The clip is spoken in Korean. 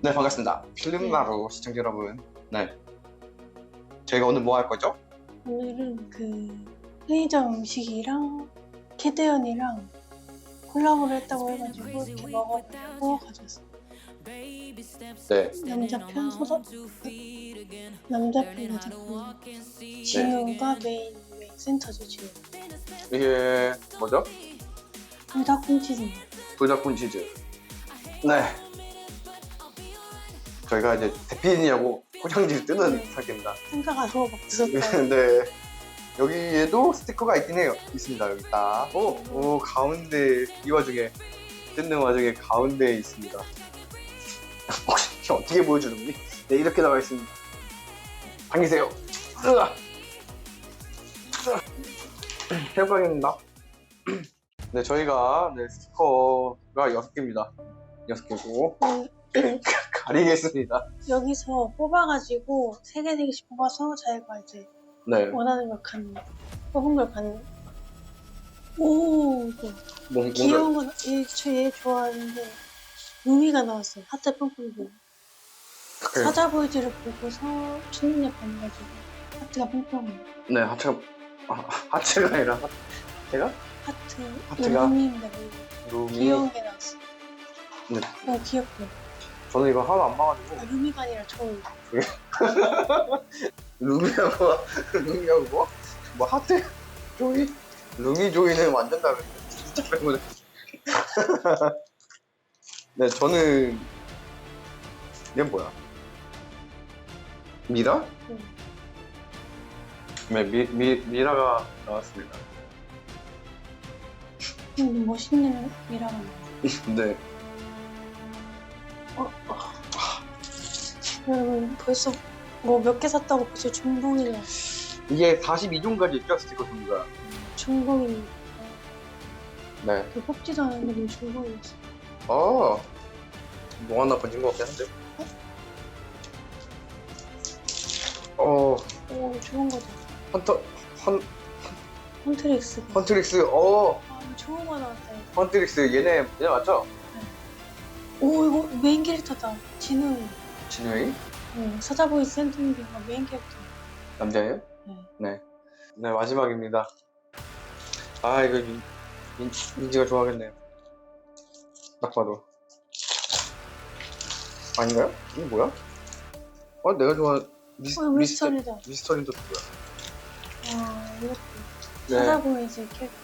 네 반갑습니다. 필름나루 시청자 여러분. 네. 저희가 오늘 뭐 할 거죠? 오늘은 그 편의점 음식이랑 캐대언이랑 콜라보를 했다고 해가지고 이렇게 먹어보려고 가져왔어요. 네. 남자편 소설 남자편 작품 진우가 메인 메인 센터죠 지금. 이게 뭐죠? 불닭 콩치즈입니다. 불닭군 치즈. 네. 저희가 이제 대피인이라고 포장지를 뜨는 네. 상태입니다. 생각 안 하고 막 드셨다. 네. 여기에도 스티커가 있긴 해요. 있습니다. 여기 딱. 오, 오 가운데 이 와중에 뜯는 와중에 가운데에 있습니다. 혹시 어떻게 보여주는 니 네, 이렇게 나와 있습니다. 당기세요. 으아. 해방입니다. 네, 저희가 네, 스티커가 6개입니다. 6개고 네, 가리겠습니다. 여기서 뽑아가지고 세 개, 네 개씩 뽑아서 자기가 이제 네, 원하는 걸 갖는 뽑은 걸 갖는 오 이거. 뭔, 뭔가 귀여운 건 얘, 저얘 좋아하는데 루미가 나왔어요. 하트 보 네. 사자보이즈를 보고서 첫눈에 반해가지고 하트가 펑펑 네, 하체가 아, 하체가 아니라 하- 제가? 하트 하트가? 루미입니다 루미. 귀여운 게 나왔어 네. 너무 귀엽고 저는 이거 하나 안 봐가지고 아, 루미가 아니라 저울 룸이하고 룸이하고 뭐? 뭐 하트 조이? 룸이 조이는 완전 다른데 진짜 배우네 네 저는 얘 뭐야? 미라? 응. 네 미, 미, 미라가 나왔습니다 음, 멋있는 미라가 네 여러분 벌써 뭐 몇 개 샀다고 벌써 중봉이야 이게 42종까지 있죠 스티커 종류가 중봉이. 네. 그 뽑지도 않았는데 뭐 중봉이었어. 어, 뭐 하나 건진 것 같긴 한데. 어, 오 좋은 거죠 헌터, 헌, 헌트릭스. 헌트릭스, 어, 아 좋은 거 나왔다 이거. 헌트릭스, 얘네, 얘네 맞죠? 오 이거 메인 캐릭터다. 진우 진영이? 응, 사자보이 센터인가 메인 캐릭터 남자예요? 네. 네. 네, 마지막입니다. 아, 이거 민, 민, 민지가 좋아하겠네요. 딱 봐도. 아닌가요? 이게 뭐야? 어, 내가 좋아하는 미스, 어 미스터, 미스터리다 미스터린도 누구야? 와 이것도 네. 사자보이 이제 캐릭터